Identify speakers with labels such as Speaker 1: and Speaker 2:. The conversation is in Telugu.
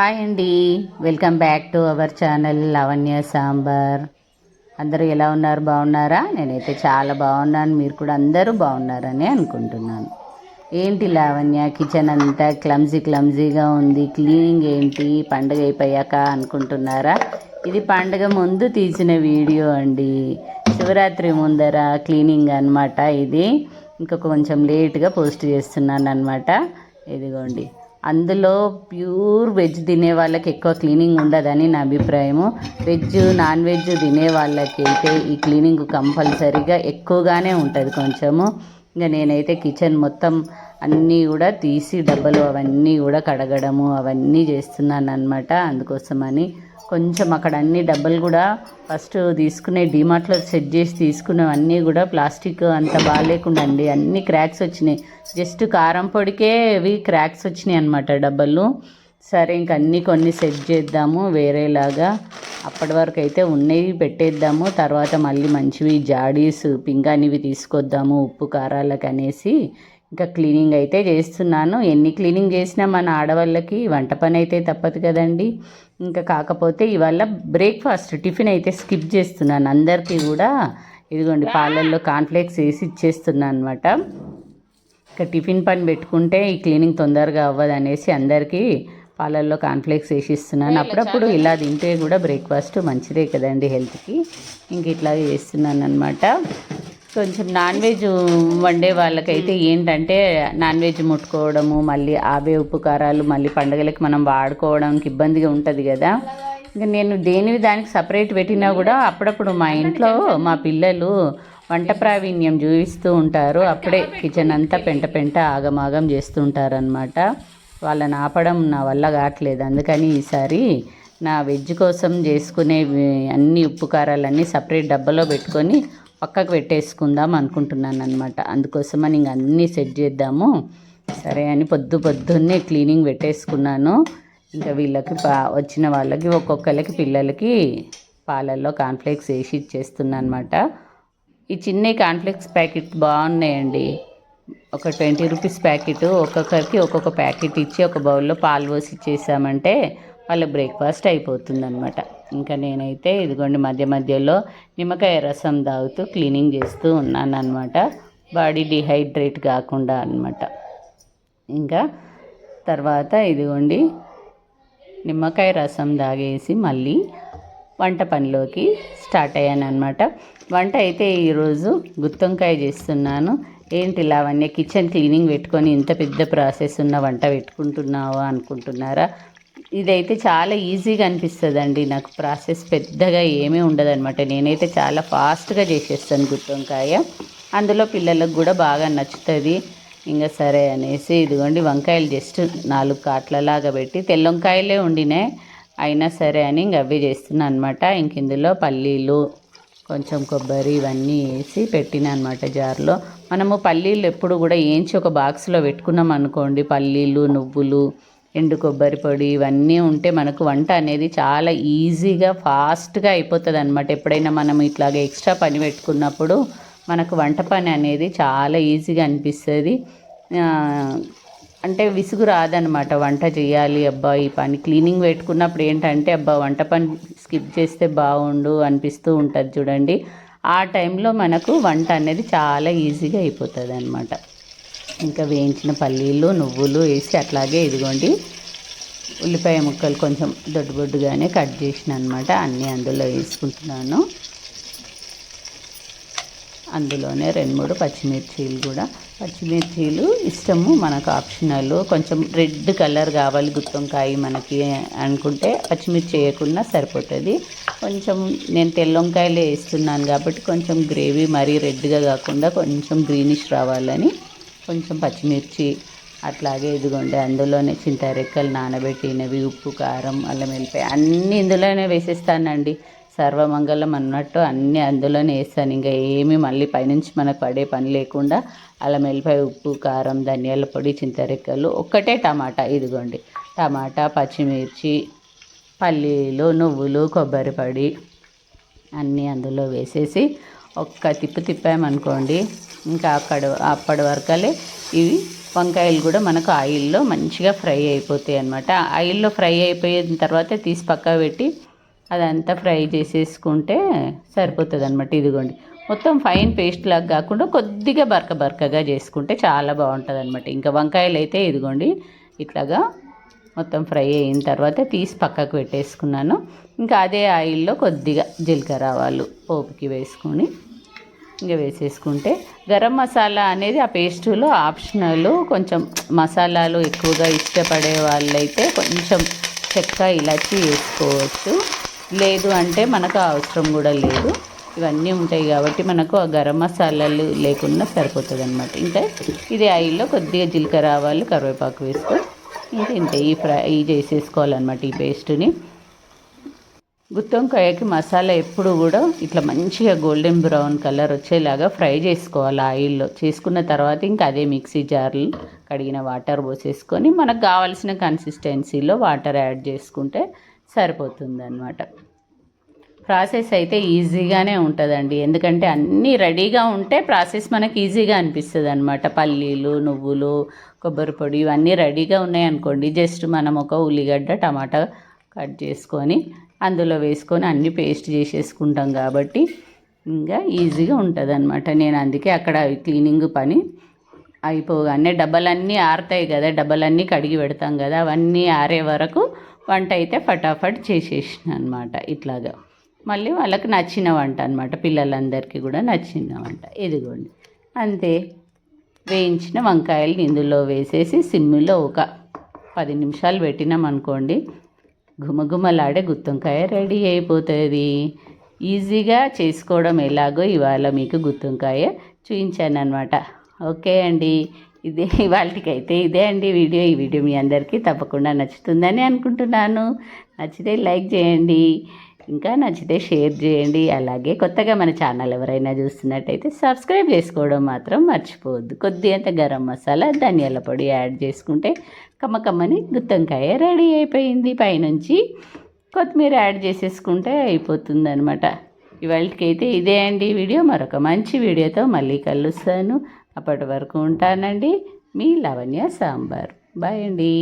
Speaker 1: హాయ్ అండి. Welcome back to our channel Lavanya sambar. అందరూ ఎలా ఉన్నారు? బాగున్నారా? నేనైతే చాలా బాగున్నాను. మీరు కూడా అందరూ బాగున్నారని అనుకుంటున్నాను. ఏంటి లావణ్య? కిచెన్ అంతా క్లమ్జీ క్లమ్జీగా ఉంది. క్లీనింగ్ ఏంటి? పండుగ అయిపోయాక అనుకుంటున్నారా? ఇది పండుగ ముందు తీసిన వీడియో అండి. శివరాత్రి ముందర క్లీనింగ్ అన్నమాట ఇది. ఇంకా కొంచెం లేట్గా పోస్ట్ చేస్తున్నాను అనమాట ఇదిగోండి. అందులో ప్యూర్ వెజ్ తినే వాళ్ళకి ఎక్కువ క్లీనింగ్ ఉండదని నా అభిప్రాయము. వెజ్ నాన్ వెజ్ తినే వాళ్ళకి అయితే ఈ క్లీనింగ్ కంపల్సరీగా ఎక్కువగానే ఉంటుంది కొంచెము. ఇంకా నేనైతే కిచెన్ మొత్తం అన్నీ కూడా తీసి డబ్బలు అవన్నీ కూడా కడగడము అవన్నీ చేస్తున్నాను అనమాట అందుకోసమని. కొంచెం అక్కడ అన్ని డబ్బలు కూడా ఫస్ట్ తీసుకునే డిమార్ట్లో సెట్ చేసి తీసుకున్నవన్నీ కూడా ప్లాస్టిక్ అంత బాగాలేకుండా అండి అన్ని క్రాక్స్ వచ్చినాయి. జస్ట్ కారం పొడికే అవి క్రాక్స్ వచ్చినాయి అనమాట డబ్బలు. సరే ఇంక అన్నీ కొన్ని సెట్ చేద్దాము వేరేలాగా. అప్పటి వరకు అయితే ఉన్నవి పెట్టేద్దాము తర్వాత మళ్ళీ మంచివి జాడీస్ పింగానివి తీసుకొద్దాము ఉప్పు కారాలకు అనేసి ఇంకా క్లీనింగ్ అయితే చేస్తున్నాను. ఎన్ని క్లీనింగ్ చేసినా మన ఆడవాళ్ళకి వంట పని అయితే తప్పదు కదండి. ఇంకా కాకపోతే ఇవాళ బ్రేక్ఫాస్ట్ టిఫిన్ అయితే స్కిప్ చేస్తున్నాను. అందరికీ కూడా ఇదిగోండి పాలల్లో కాన్ఫ్లెక్స్ వేసి ఇచ్చేస్తున్నాను అనమాట ఇంకా టిఫిన్ పని పెట్టుకుంటే ఈ క్లీనింగ్ తొందరగా అవ్వదు అనేసి అందరికీ పాలల్లో కాన్ఫ్లెక్స్ వేసి ఇస్తున్నాను. అప్పుడప్పుడు ఇలా తింటే కూడా బ్రేక్ఫాస్ట్ మంచిదే కదండి హెల్త్కి. ఇంక ఇట్లా చేస్తున్నాను అనమాట కొంచెం నాన్ వెజ్ వండే వాళ్ళకైతే ఏంటంటే నాన్ వెజ్ ముట్టుకోవడము మళ్ళీ ఆవే ఉప్పు కారాలు మళ్ళీ పండుగలకి మనం వాడుకోవడానికి ఇబ్బందిగా ఉంటుంది కదా. ఇంకా నేను దేనివి దానికి సపరేట్ పెట్టినా కూడా అప్పుడప్పుడు మా ఇంట్లో మా పిల్లలు వంట ప్రావీణ్యం చూపిస్తూ ఉంటారు. అప్పుడే కిచెన్ అంతా పెంట పెంట ఆగమాగం చేస్తూ ఉంటారనమాట వాళ్ళని ఆపడం నా వల్ల కావట్లేదు. అందుకని ఈసారి నా వెజ్ కోసం చేసుకునే అన్ని ఉప్పు కారాలన్నీ సపరేట్ డబ్బాలో పెట్టుకొని పక్కకు పెట్టేసుకుందాం అనుకుంటున్నాను అనమాట అందుకోసమని ఇంక అన్నీ సెట్ చేద్దాము. సరే అని పొద్దు పొద్దున్నే క్లీనింగ్ పెట్టేసుకున్నాను. ఇంకా వీళ్ళకి పా వచ్చిన వాళ్ళకి ఒక్కొక్కరికి పిల్లలకి పాలల్లో కాన్ఫ్లెక్స్ వేసి ఇచ్చేస్తున్నాను అనమాట ఈ చిన్న కాన్ఫ్లెక్స్ ప్యాకెట్ బాగున్నాయండి. ఒక ట్వంటీ రూపీస్ ప్యాకెట్ ఒక్కొక్కరికి ఒక్కొక్క ప్యాకెట్ ఇచ్చి ఒక బౌల్లో పాలు పోసి ఇచ్చేసామంటే వాళ్ళ బ్రేక్ఫాస్ట్ అయిపోతుంది అనమాట ఇంకా నేనైతే ఇదిగోండి మధ్య మధ్యలో నిమ్మకాయ రసం తాగుతూ క్లీనింగ్ చేస్తూ ఉన్నాను అనమాట బాడీ డిహైడ్రేట్ కాకుండా అనమాట ఇంకా తర్వాత ఇదిగోండి నిమ్మకాయ రసం తాగేసి మళ్ళీ వంట పనిలోకి స్టార్ట్ అయ్యాను అనమాట వంట అయితే ఈరోజు గుత్తొంకాయ చేస్తున్నాను. ఏంటి లావణ్య కిచెన్ క్లీనింగ్ పెట్టుకొని ఇంత పెద్ద ప్రాసెస్ ఉన్న వంట పెట్టుకుంటున్నావా అనుకుంటున్నారా? ఇదైతే చాలా ఈజీగా అనిపిస్తుందండి. నాకు ప్రాసెస్ పెద్దగా ఏమీ ఉండదన్నమాట. నేనైతే చాలా ఫాస్ట్గా చేసేస్తాను గుత్తొంకాయ. అందులో పిల్లలకు కూడా బాగా నచ్చుతుంది. ఇంకా సరే అనేసి ఇదిగోండి వంకాయలు జస్ట్ నాలుగు కాట్లలాగా పెట్టి తెల్లొంకాయలే ఉండినాయి అయినా సరే అని ఇంక అవే చేస్తున్నాను అనమాట ఇంక ఇందులో పల్లీలు కొంచెం కొబ్బరి ఇవన్నీ వేసి పెట్టిన అనమాట జార్లో. మనము పల్లీలు ఎప్పుడు కూడా ఏంచి ఒక బాక్స్లో పెట్టుకున్నాం అనుకోండి పల్లీలు నువ్వులు ఎండు కొబ్బరి పొడి ఇవన్నీ ఉంటే మనకు వంట అనేది చాలా ఈజీగా ఫాస్ట్గా అయిపోతుంది అనమాట ఎప్పుడైనా మనం ఇట్లాగే ఎక్స్ట్రా పని పెట్టుకున్నప్పుడు మనకు వంట పని అనేది చాలా ఈజీగా అనిపిస్తుంది. అంటే విసుగు రాదనమాట వంట చేయాలి అబ్బా ఈ పని క్లీనింగ్ పెట్టుకున్నప్పుడు ఏంటంటే అబ్బా వంట పని స్కిప్ చేస్తే బాగుండు అనిపిస్తూ ఉంటుంది చూడండి. ఆ టైంలో మనకు వంట అనేది చాలా ఈజీగా అయిపోతుంది అనమాట ఇంకా వేయించిన పల్లీలు నువ్వులు వేసి అట్లాగే ఇదిగోండి ఉల్లిపాయ ముక్కలు కొంచెం దొడ్డు బొడ్డుగానే కట్ చేసిన అనమాట అన్నీ అందులో వేసుకుంటున్నాను. అందులోనే రెండు మూడు పచ్చిమిర్చీలు కూడా. పచ్చిమిర్చీలు ఇష్టము మనకు ఆప్షనల్. కొంచెం రెడ్ కలర్ కావాలి గుత్తొంకాయ మనకి అనుకుంటే పచ్చిమిర్చి వేయకుండా సరిపోతుంది. కొంచెం నేను తెల్లొంకాయలే వేస్తున్నాను కాబట్టి కొంచెం గ్రేవీ మరీ రెడ్గా కాకుండా కొంచెం గ్రీనిష్ రావాలని కొంచెం పచ్చిమిర్చి అట్లాగే ఇదిగోండి అందులోనే చింతరెక్కలు నానబెట్టినవి ఉప్పు కారం అల్లం వెళ్ళిపోయి అన్నీ ఇందులోనే వేసేస్తానండి. సర్వమంగళం అన్నట్టు అన్నీ అందులోనే వేస్తాను. ఇంకా ఏమి మళ్ళీ పైనుంచి మనకు పడే పని లేకుండా అల్లం వెల్లిపాయ ఉప్పు కారం ధనియాల పొడి చింతరెక్కలు ఒక్కటే టమాటా ఇదిగోండి. టమాటా పచ్చిమిర్చి పల్లీలు నువ్వులు కొబ్బరి పొడి అన్నీ అందులో వేసేసి ఒక్క తిప్పు తిప్పామనుకోండి ఇంకా అక్కడ అప్పటి వరకలే ఇవి వంకాయలు కూడా మనకు ఆయిల్లో మంచిగా ఫ్రై అయిపోతాయి అనమాట ఆయిల్లో ఫ్రై అయిపోయిన తర్వాత తీసి పక్క పెట్టి అదంతా ఫ్రై చేసేసుకుంటే సరిపోతుంది అనమాట ఇదిగోండి. మొత్తం ఫైన్ పేస్ట్ లాగా కాకుండా కొద్దిగా బరక బరకగా చేసుకుంటే చాలా బాగుంటుంది అనమాట ఇంకా వంకాయలు అయితే ఇదిగోండి ఇట్లాగా మొత్తం ఫ్రై అయిన తర్వాత తీసి పక్కకు పెట్టేసుకున్నాను. ఇంకా అదే ఆయిల్లో కొద్దిగా జీలకర్ర ఆవాలు పోపుకి వేసుకొని ఇంకా వేసేసుకుంటే గరం మసాలా అనేది ఆ పేస్టులో ఆప్షనల్ కొంచెం మసాలాలు ఎక్కువగా ఇష్టపడే వాళ్ళైతే కొంచెం చెక్క ఇలాచి వేసుకోవచ్చు. లేదు అంటే మనకు అవసరం కూడా లేదు. ఇవన్నీ ఉంటాయి కాబట్టి మనకు ఆ గరం మసాలాలు లేకుండా సరిపోతుంది అనమాట ఇంకా ఇది ఆయిల్లో కొద్దిగా జీలకర్ర ఆవాలు కరివేపాకు వేసుకొని ఇంకా ఇంతే ఈ ఫ్రై చేసేసుకోవాలన్నమాట ఈ పేస్ట్ని. గుత్తొంకాయకి మసాలా ఎప్పుడు కూడా ఇట్లా మంచిగా గోల్డెన్ బ్రౌన్ కలర్ వచ్చేలాగా ఫ్రై చేసుకోవాలి ఆయిల్లో చేసుకున్న తర్వాత ఇంకా అదే మిక్సీ జార్లు కడిగిన వాటర్ పోసేసుకొని మనకు కావాల్సిన కన్సిస్టెన్సీలో వాటర్ యాడ్ చేసుకుంటే సరిపోతుంది అనమాట ప్రాసెస్ అయితే ఈజీగానే ఉంటుందండి. ఎందుకంటే అన్నీ రెడీగా ఉంటే ప్రాసెస్ మనకి ఈజీగా అనిపిస్తుంది అనమాట పల్లీలు నువ్వులు కొబ్బరి పొడి ఇవన్నీ రెడీగా ఉన్నాయనుకోండి. జస్ట్ మనం ఒక ఉల్లిగడ్డ టమాటా కట్ చేసుకొని అందులో వేసుకొని అన్ని పేస్ట్ చేసేసుకుంటాం కాబట్టి ఇంకా ఈజీగా ఉంటుంది అనమాట నేను అందుకే అక్కడ క్లీనింగ్ పని అయిపోగానే డబ్బలన్నీ ఆరుతాయి కదా డబ్బలన్నీ కడిగి పెడతాం కదా అవన్నీ ఆరే వరకు వంట అయితే ఫటాఫట్ చేసేసిన అనమాట ఇట్లాగా. మళ్ళీ వాళ్ళకి నచ్చిన వంట అనమాట పిల్లలందరికీ కూడా నచ్చిన వంట. ఇదిగోండి. అంతే. వేయించిన వంకాయలు ఇందులో వేసేసి సిమ్లో ఒక పది నిమిషాలు పెట్టినాం అనుకోండి గుమగుమలాడే గుత్తొంకాయ రెడీ అయిపోతుంది. ఈజీగా చేసుకోవడం ఎలాగో ఇవాళ మీకు గుత్తొంకాయ చూపించాను ఓకే అండి. ఇదే వాళ్ళకైతే ఇదే అండి వీడియో. ఈ వీడియో మీ అందరికీ తప్పకుండా నచ్చుతుందని అనుకుంటున్నాను. నచ్చితే లైక్ చేయండి. ఇంకా నచ్చితే షేర్ చేయండి. అలాగే కొత్తగా మన ఛానల్ ఎవరైనా చూస్తున్నట్టయితే సబ్స్క్రైబ్ చేసుకోవడం మాత్రం మర్చిపోవద్దు. కొద్ది అంత గరం మసాలా ధనియాల పొడి యాడ్ చేసుకుంటే కమ్మకమ్మని గుత్తంకాయ రెడీ అయిపోయింది. పైనుంచి కొత్తిమీర యాడ్ చేసేసుకుంటే అయిపోతుంది అనమాట ఇవాళకైతే ఇదే అండి వీడియో. మరొక మంచి వీడియోతో మళ్ళీ కలుస్తాను. అప్పటి వరకు ఉంటానండి. మీ లవణ్య సాంబార్. బాయ్ అండి.